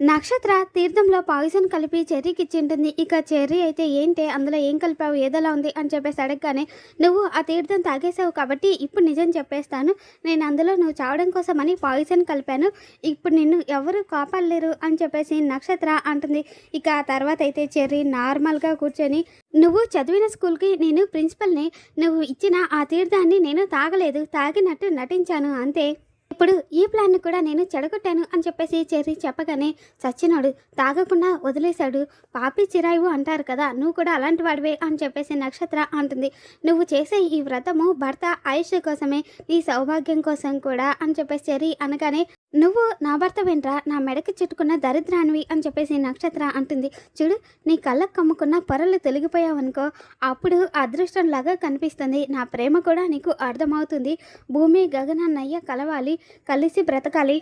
నక్షత్ర తీర్థంలో పాయిజన్ కలిపి చెర్రీకి ఇచ్చి ఉంటుంది ఇక చెర్రీ అయితే ఏంటి? అందులో ఏం కలిపావు? ఏదోలా ఉంది అని చెప్పేసి అడగగానే నువ్వు ఆ తీర్థం తాగేసావు కాబట్టి ఇప్పుడు నిజం చెప్పేస్తాను. నేను అందులో నువ్వు చావడం కోసమని పాయిజన్ కలిపాను. ఇప్పుడు నిన్ను ఎవరు కాపాడలేరు? అని చెప్పేసి నక్షత్ర అంటుంది. ఇక ఆ తర్వాత అయితే చెర్రీ నార్మల్గా కూర్చొని నువ్వు చదివిన స్కూల్కి నేను ప్రిన్సిపల్ని. నువ్వు ఇచ్చిన ఆ తీర్థాన్ని నేను తాగలేదు. తాగినట్టు నటించాను. అంతే. ఇప్పుడు ఈ ప్లాన్ని కూడా నేను చెడగొట్టాను అని చెప్పేసి చెర్రీ చెప్పగానే చచ్చినాడు తాగకుండా వదిలేశాడు. పాపి చిరాయువు అంటారు కదా నువ్వు కూడా అలాంటి వాడివే అని చెప్పేసి నక్షత్ర అంటుంది. నువ్వు చేసే ఈ వ్రతము భర్త ఆయుష్ కోసమే నీ సౌభాగ్యం కోసం కూడా అని చెప్పేసి చెర్రీ అనగానే నువ్వు నా భర్త వెంట్రా నా మెడకి చుట్టుకున్న దరిద్రానివి అని చెప్పేసి నక్షత్ర అంటుంది. చూడు నీ కళ్ళకు కమ్ముకున్న పొరలు తొలగిపోయావనుకో అప్పుడు అదృష్టంలాగా కనిపిస్తుంది. నా ప్రేమ కూడా నీకు అర్థమవుతుంది. భూమి గగనన్నయ్య కలవాలి కలిసి బ్రతకాలి.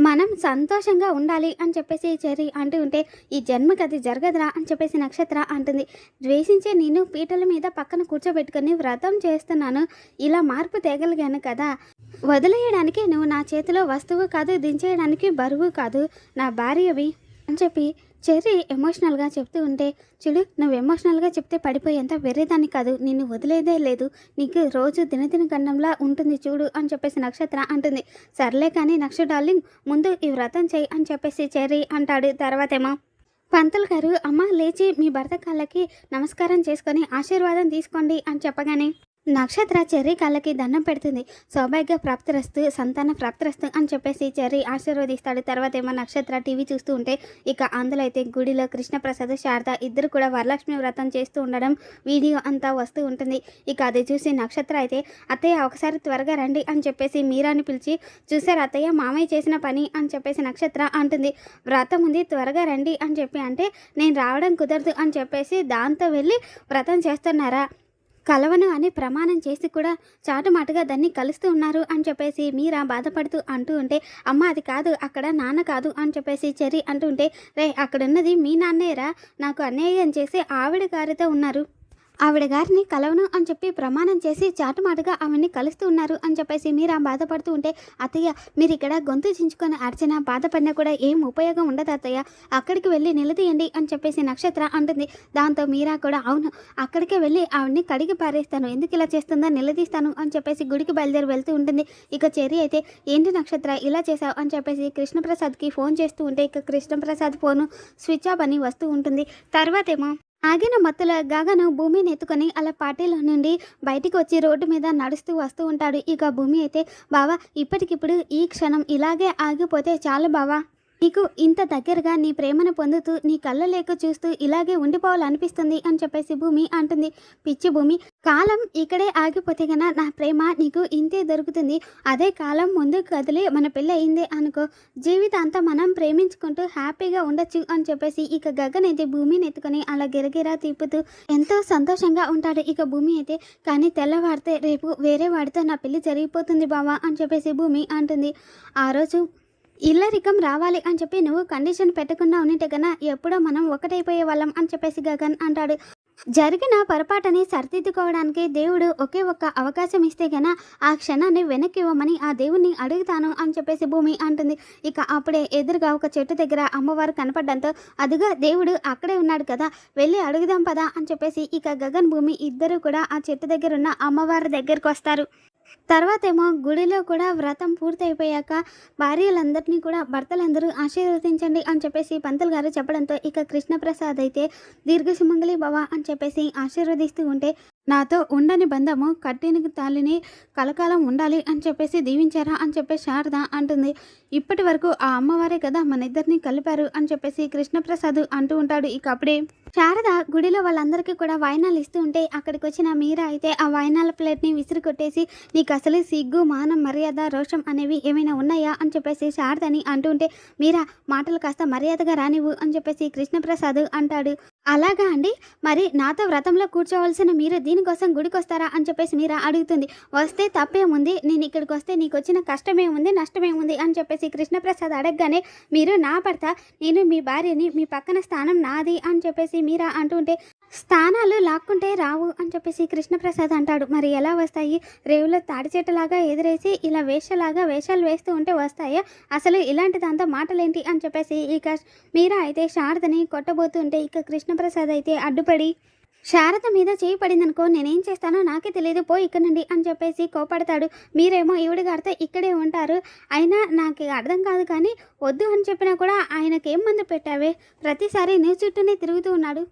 మనం సంతోషంగా ఉండాలి అని చెప్పేసి చెరి అంటూ ఉంటే ఈ జన్మకి అది జరగదురా అని చెప్పేసి నక్షత్ర అంటుంది. ద్వేషించే నేను పీటల మీద పక్కన కూర్చోబెట్టుకొని వ్రతం చేస్తున్నాను. ఇలా మార్పు తేగలిగాను కదా. వదిలేయడానికి నువ్వు నా చేతిలో వస్తువు కాదు దించేయడానికి బరువు కాదు నా భార్యవి అని చెప్పి చెర్రీ ఎమోషనల్గా చెప్తూ ఉంటే చూడు నువ్వు ఎమోషనల్గా చెప్తే పడిపోయేంత వేరేదాన్ని కాదు నిన్ను వదిలేదే లేదు నీకు రోజు దినదిన గండంలా ఉంటుంది చూడు అని చెప్పేసి నక్షత్ర అంటుంది. సర్లే కానీ నక్ష డార్లింగ్ ముందు ఈ వ్రతం చేయి అని చెప్పేసి చెర్రీ అంటాడు. తర్వాతేమో పంతులు గారు అమ్మ లేచి మీ భర్త కాళ్ళకి నమస్కారం చేసుకొని ఆశీర్వాదం తీసుకోండి అని చెప్పగానే నక్షత్ర చెర్రీ కళ్ళకి దండం పెడుతుంది. సౌభాగ్య ప్రాప్తిరస్తు సంతాన ప్రాప్తిరస్తు అని చెప్పేసి చెర్రీ ఆశీర్వదిస్తాడు. తర్వాత ఏమో నక్షత్ర టీవీ చూస్తూ ఉంటే ఇక అందులో అయితే గుడిలో కృష్ణప్రసాద్ శారద ఇద్దరు కూడా వరలక్ష్మి వ్రతం చేస్తూ ఉండడం వీడియో అంతా వస్తూ ఉంటుంది. ఇక అది చూసి నక్షత్ర అయితే అత్తయ్య ఒకసారి త్వరగా రండి అని చెప్పేసి మీరాని పిలిచి చూసారు అత్తయ్య మామయ్య చేసిన పని అని చెప్పేసి నక్షత్ర అంటుంది. వ్రతం ఉంది త్వరగా రండి అని చెప్పి అంటే నేను రావడం కుదరదు అని చెప్పేసి దాంతో వెళ్ళి వ్రతం చేస్తున్నారా? కలవను అని ప్రమాణం చేసి కూడా చాటుమాటుగా దాన్ని కలుస్తూ ఉన్నారు అని చెప్పేసి మీరా బాధపడుతూ అంటూ ఉంటే అమ్మ అది కాదు అక్కడ నాన్న కాదు అని చెప్పేసి చెరి అంటూ ఉంటే రే అక్కడున్నది మీ నాన్నేరా నాకు అన్యాయం చేసి ఆవిడ గారితో ఉన్నారు. ఆవిడ గారిని కలవను అని చెప్పి ప్రమాణం చేసి చాటుమాటుగా ఆవిడ్ని కలుస్తూ ఉన్నారు అని చెప్పేసి మీరా బాధపడుతూ ఉంటే అత్తయ్య మీరు ఇక్కడ గొంతు చించుకొని అర్చన బాధపడినా కూడా ఏం ఉపయోగం ఉండదు అత్తయ్య. అక్కడికి వెళ్ళి నిలదీయండి అని చెప్పేసి నక్షత్ర అంటుంది. దాంతో మీరా కూడా అవును అక్కడికే వెళ్ళి ఆవిడ్ని కడిగి పారేస్తాను. ఎందుకు ఇలా చేస్తుందో నిలదీస్తాను అని చెప్పేసి గుడికి బయలుదేరి వెళ్తూ ఉంటుంది. ఇక చెరి అయితే ఏంటి నక్షత్ర ఇలా చేశావు? అని చెప్పేసి కృష్ణప్రసాద్కి ఫోన్ చేస్తూ ఉంటే ఇక కృష్ణప్రసాద్ ఫోను స్విచ్ ఆఫ్ అని వస్తూ ఉంటుంది. తర్వాతేమో ఆగిన మత్తుల గగను భూమిని ఎత్తుకొని అలా పార్టీలో నుండి బయటికి వచ్చి రోడ్డు మీద నడుస్తూ వస్తూ ఉంటాడు. ఇక భూమి అయితే బావా ఇప్పటికిప్పుడు ఈ క్షణం ఇలాగే ఆగిపోతే చాలు బావా. నీకు ఇంత దగ్గరగా నీ ప్రేమను పొందుతూ నీ కళ్ళ లేక చూస్తూ ఇలాగే ఉండిపోవాలనిపిస్తుంది అని చెప్పేసి భూమి అంటుంది. పిచ్చి భూమి కాలం ఇక్కడే ఆగిపోతే గన నా ప్రేమ నీకు ఇంతే దొరుకుతుంది. అదే కాలం ముందు కదిలి మన పెళ్ళి అయింది అనుకో. జీవితాంతం మనం ప్రేమించుకుంటూ హ్యాపీగా ఉండొచ్చు అని చెప్పేసి ఇక గగన్ అయితే భూమిని ఎత్తుకొని అలా గిరగిరా తిప్పుతూ ఎంతో సంతోషంగా ఉంటాడు ఇక భూమి అయితే. కానీ తెల్లవారితే రేపు వేరే వాడితో నా పెళ్ళి జరిగిపోతుంది బావా అని చెప్పేసి భూమి అంటుంది. ఆ రోజు ఇల్లరికం రావాలి అని చెప్పి నువ్వు కండిషన్ పెట్టకుండా ఉండేట కన్నా ఎప్పుడో మనం ఒకటైపోయే వాళ్ళం అని చెప్పేసి గగన్ అంటాడు. జరిగిన పొరపాటుని సరిదిద్దుకోవడానికి దేవుడు ఒకే ఒక్క అవకాశం ఇస్తే గన ఆ క్షణాన్ని వెనక్కి ఇవ్వమని ఆ దేవుణ్ణి అడుగుతాను అని చెప్పేసి భూమి అంటుంది. ఇక అప్పుడే ఎదురుగా ఒక చెట్టు దగ్గర అమ్మవారు కనపడడంతో అదిగా దేవుడు అక్కడే ఉన్నాడు కదా వెళ్ళి అడుగుదాం పదా అని చెప్పేసి ఇక గగన్ భూమి ఇద్దరు కూడా ఆ చెట్టు దగ్గర ఉన్న అమ్మవారి దగ్గరకు వస్తారు. తర్వాత ఏమో గుడిలో కూడా వ్రతం పూర్తయిపోయాక భార్యలందరినీ కూడా భర్తలందరూ ఆశీర్వదించండి అని చెప్పేసి పంతులు గారు చెప్పడంతో ఇక కృష్ణప్రసాద్ అయితే దీర్ఘసుమంగళి భవ అని చెప్పేసి ఆశీర్వదిస్తూ ఉంటే నాతో ఉండని బంధము కట్టిన తాలిని కలకాలం ఉండాలి అని చెప్పేసి దీవించారా అని చెప్పేసి శారద అంటుంది. ఇప్పటి వరకు ఆ అమ్మవారే కదా మన ఇద్దరిని కలిపారు అని చెప్పేసి కృష్ణప్రసాద్ అంటూ ఉంటాడు ఇక అప్పుడే. శారద గుడిలో వాళ్ళందరికీ కూడా వాయినాలు ఇస్తూ ఉంటే అక్కడికి వచ్చిన మీరా అయితే ఆ వాయినాల ప్లేట్ని విసిరి కొట్టేసి నీకు అసలు సిగ్గు మానం మర్యాద రోషం అనేవి ఏమైనా ఉన్నాయా? అని చెప్పేసి శారదని అంటూ ఉంటే మీరా మాటలు కాస్త మర్యాదగా రానివ్వు అని చెప్పేసి కృష్ణప్రసాద్ అంటాడు. అలాగా అండి. మరి నాతో వ్రతంలో కూర్చోవలసిన మీరు దీనికోసం గుడికి వస్తారా అని చెప్పేసి మీరా అడుగుతుంది. వస్తే తప్పేముంది? నేను ఇక్కడికి వస్తే నీకు వచ్చిన కష్టమేముంది? నష్టమేముంది? అని చెప్పేసి కృష్ణప్రసాద్ అడగగానే మీరు నా భర్త నేను మీ భార్యని మీ పక్కన స్థానం నాది అని చెప్పేసి మీరా అంటుంటే స్థానాలు లాక్కుంటే రావు అని చెప్పేసి కృష్ణప్రసాద్ అంటాడు. మరి ఎలా వస్తాయి? రేవులో తాడిచేటలాగా ఎదురేసి ఇలా వేషలాగా వేషాలు వేస్తూ ఉంటే వస్తాయా? అసలు ఇలాంటి దాంతో మాటలేంటి అని చెప్పేసి ఇక మీరా అయితే శారదని కొట్టబోతుంటే ఇక కృష్ణప్రసాద్ అయితే అడ్డుపడి శారద మీద చేయి పడిందనుకో నేనేం చేస్తానో నాకే తెలియదు పో ఇక్కడ నుండి అని చెప్పేసి కోపడతాడు. మీరేమో ఈవిడ గారితో ఇక్కడే ఉంటారు. అయినా నాకు అర్థం కాదు కానీ వద్దు అని చెప్పినా కూడా ఆయనకేం మందు పెట్టావే? ప్రతిసారి నీ చుట్టూనే తిరుగుతూ ఉన్నాడు.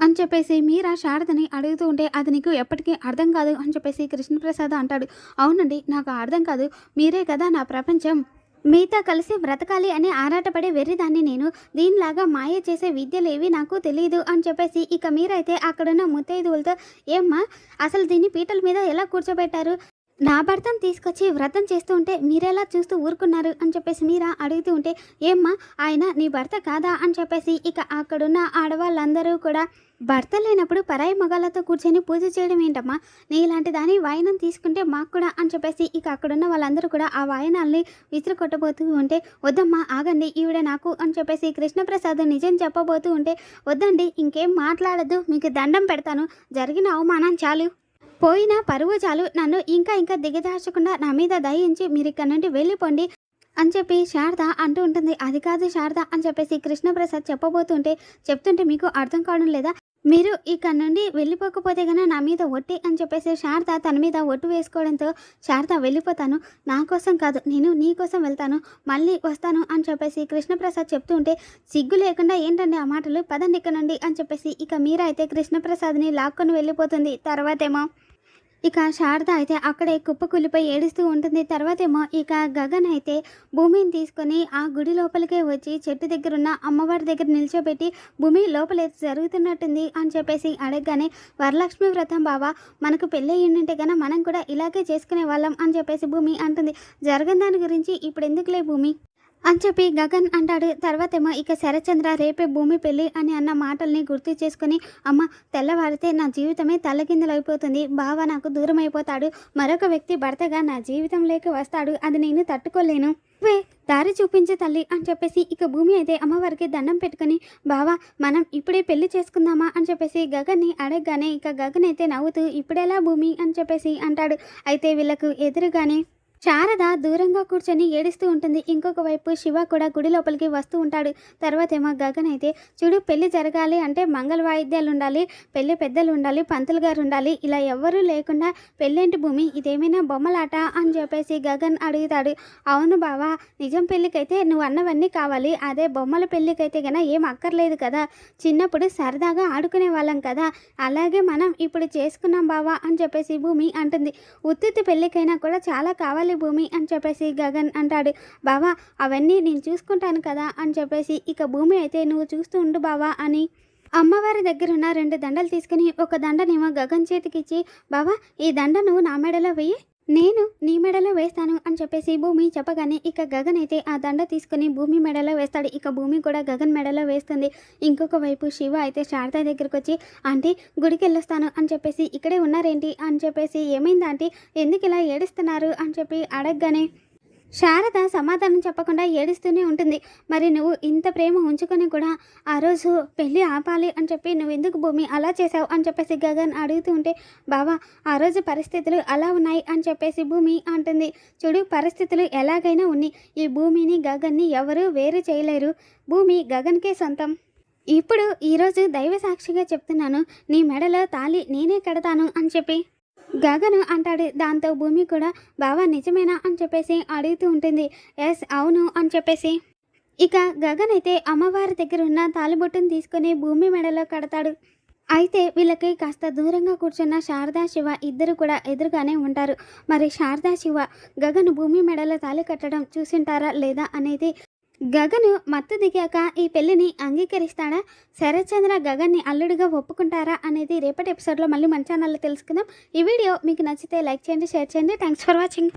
అని చెప్పేసి మీరా శారదని అడుగుతూ ఉంటే అది నీకు ఎప్పటికీ అర్థం కాదు అని చెప్పేసి కృష్ణప్రసాద్ అంటాడు. అవునండి నాకు అర్థం కాదు. మీరే కదా నా ప్రపంచం. మీతో కలిసి బ్రతకాలి అని ఆరాటపడే వెర్రిదాన్ని నేను. దీనిలాగా మాయ చేసే విద్యలేవి నాకు తెలియదు అని చెప్పేసి ఇక మీరైతే అక్కడున్న ముత్తైదువులతో ఏమ్మా అసలు దీన్ని పీటల మీద ఎలా కూర్చోబెట్టారు? నా భర్తను తీసుకొచ్చి వ్రతం చేస్తూ ఉంటే మీరెలా చూస్తూ ఊరుకున్నారు అని చెప్పేసి మీరా అడుగుతూ ఉంటే ఏమ్మా ఆయన నీ భర్త కాదా? అని చెప్పేసి ఇక అక్కడున్న ఆడవాళ్ళందరూ కూడా భర్త లేనప్పుడు పరాయి మగాళ్ళతో కూర్చొని పూజ చేయడం ఏంటమ్మా? నీ ఇలాంటి దాని వాయనం తీసుకుంటే మాకు కూడా అని చెప్పేసి ఇక అక్కడున్న వాళ్ళందరూ కూడా ఆ వాయనాల్ని విసిరి కొట్టబోతూ ఉంటే వద్దమ్మా ఆగండి ఈవిడ నాకు అని చెప్పేసి కృష్ణప్రసాద్ నిజం చెప్పబోతూ ఉంటే వద్దండి ఇంకేం మాట్లాడద్దు మీకు దండం పెడతాను జరిగిన అవమానం చాలు. పోయిన పరువు చాలు నన్ను ఇంకా ఇంకా దిగజార్చకుండా నా మీద దయించి మీరు ఇక్కడ నుండి వెళ్ళిపోండి అని చెప్పి శారద అంటూ ఉంటుంది. అది కాదు శారద అని చెప్పేసి కృష్ణప్రసాద్ చెప్పబోతుంటే చెప్తుంటే మీకు అర్థం కావడం లేదా? మీరు ఇక్కడ నుండి వెళ్ళిపోకపోతే గన నా మీద ఒట్టి అని చెప్పేసి శారద తన మీద ఒట్టు వేసుకోవడంతో శారద వెళ్ళిపోతాను. నా కోసం కాదు నేను నీ కోసం వెళ్తాను. మళ్ళీ వస్తాను అని చెప్పేసి కృష్ణప్రసాద్ చెప్తూ ఉంటే సిగ్గు లేకుండా ఏంటండి ఆ మాటలు? పదండి ఇక్కడ నుండి అని చెప్పేసి ఇక మీరైతే కృష్ణప్రసాద్ని లాక్కొని వెళ్ళిపోతుంది. తర్వాతేమో ఇక శారద అయితే అక్కడే కుప్పకూలిపై ఏడుస్తూ ఉంటుంది. తర్వాతేమో ఇక గగన్ అయితే భూమిని తీసుకొని ఆ గుడి లోపలికే వచ్చి చెట్టు దగ్గర ఉన్న అమ్మవారి దగ్గర నిల్చోబెట్టి భూమి లోపల జరుగుతున్నట్టుంది అని చెప్పేసి అడగగానే వరలక్ష్మి వ్రతం బావా మనకు పెళ్ళి ఉంటే కన్నా మనం కూడా ఇలాగే చేసుకునే వాళ్ళం అని చెప్పేసి భూమి అంటుంది. జరగని దాని గురించి ఇప్పుడు ఎందుకులే భూమి? అని చెప్పి గగన్ అంటాడు. తర్వాతేమో ఇక శరచంద్ర రేపే భూమి పెళ్ళి అని అన్న మాటల్ని గుర్తు చేసుకుని అమ్మ తెల్లవారితే నా జీవితమే తల్లకిందులైపోతుంది బావ నాకు దూరం అయిపోతాడు. మరొక వ్యక్తి భర్తగా నా జీవితంలోకి వస్తాడు. అది నేను తట్టుకోలేను. వే దారి చూపించే తల్లి అని చెప్పేసి ఇక భూమి అయితే అమ్మవారికి దండం పెట్టుకొని బావా మనం ఇప్పుడే పెళ్ళి చేసుకుందామా అని చెప్పేసి గగన్ని అడగగానే ఇక గగన్ అయితే నవ్వుతూ ఇప్పుడెలా భూమి? అని చెప్పేసి అంటాడు. అయితే వీళ్ళకు ఎదురుగానే శారద దూరంగా కూర్చొని ఏడుస్తూ ఉంటుంది. ఇంకొక వైపు శివ కూడా గుడి లోపలికి వస్తూ ఉంటాడు. తర్వాత ఏమో గగన్ అయితే చూడు పెళ్ళి జరగాలి అంటే మంగళ వాయిద్యాలు ఉండాలి పెళ్ళి పెద్దలు ఉండాలి పంతులు గారు ఉండాలి ఇలా ఎవ్వరూ లేకుండా పెళ్ళేంటి భూమి? ఇదేమైనా బొమ్మలాట? అని చెప్పేసి గగన్ అడుగుతాడు. అవును బావా నిజం పెళ్ళికైతే నువ్వు అన్నవన్నీ కావాలి. అదే బొమ్మల పెళ్ళికైతే గన ఏం అక్కర్లేదు కదా. చిన్నప్పుడు సరదాగా ఆడుకునే వాళ్ళం కదా. అలాగే మనం ఇప్పుడు చేసుకున్నాం బావా అని చెప్పేసి భూమి అంటుంది. ఉత్తిత్తి పెళ్ళికైనా కూడా చాలా కావాలి భూమి అని చెప్పేసి గగన్ అంటాడు. బావా అవన్నీ నేను చూసుకుంటాను కదా అని చెప్పేసి ఇక భూమి అయితే నువ్వు చూస్తూ ఉండు బావా అని అమ్మవారి దగ్గర ఉన్న రెండు దండలు తీసుకుని ఒక దండనేమో గగన్ చేతికిచ్చి బావా ఈ దండ నువ్వు నా మెడలో వెయ్యి. నేను నీ మెడలో వేస్తాను అని చెప్పేసి భూమి చెప్పగానే ఇక గగన్ అయితే ఆ దండ తీసుకుని భూమి మెడలో వేస్తాడు. ఇక భూమి కూడా గగన్ మెడలో వేస్తుంది. ఇంకొక వైపు శివ అయితే శారద దగ్గరికి వచ్చి ఆంటీ గుడికి వెళ్ళొస్తాను అని చెప్పేసి ఇక్కడే ఉన్నారేంటి? అని చెప్పేసి ఏమైంది ఆంటీ? ఎందుకు ఇలా ఏడుస్తున్నారు? అని చెప్పి అడగగానే శారద సమాధానం చెప్పకుండా ఏడుస్తూనే ఉంటుంది. మరి నువ్వు ఇంత ప్రేమ ఉంచుకొని కూడా ఆ రోజు పెళ్ళి ఆపాలి అని చెప్పి నువ్వు ఎందుకు భూమి అలా చేసావు అని చెప్పేసి గగన్ అడుగుతూ ఉంటే బావా ఆ రోజు పరిస్థితులు అలా ఉన్నాయి అని చెప్పేసి భూమి అంటుంది. చూడు పరిస్థితులు ఎలాగైనా ఉన్నాయి. ఈ భూమిని గగన్ని ఎవరూ వేరు చేయలేరు. భూమి గగన్కే సొంతం. ఇప్పుడు ఈరోజు దైవ సాక్షిగా చెప్తున్నాను నీ మెడలో తాళి నేనే కడతాను అని చెప్పి గగను అంటాడు దాంతో భూమి కూడా బావా నిజమేనా? అని చెప్పేసి అడుగుతూ ఉంటుంది. ఎస్ అవును అని చెప్పేసి. ఇక గగన్ అయితే అమ్మవారి దగ్గర ఉన్న తాలిబొట్టును తీసుకొని భూమి మెడలో కడతాడు. అయితే వీళ్ళకి కాస్త దూరంగా కూర్చున్న శారదా శివ ఇద్దరు కూడా ఎదురుగానే ఉంటారు. మరి శారదా శివ గగన్ భూమి మెడలో తాళి కట్టడం చూసింటారా లేదా అనేది గగను మత్తు దిగాక ఈ పెళ్ళిని అంగీకరిస్తాడా? శరత్చంద్ర గగన్ని అల్లుడిగా ఒప్పుకుంటారా అనేది రేపటి ఎపిసోడ్లో మళ్ళీ మన ఛానల్లో తెలుసుకుందాం. ఈ వీడియో మీకు నచ్చితే లైక్ చేయండి షేర్ చేయండి. Thanks for watching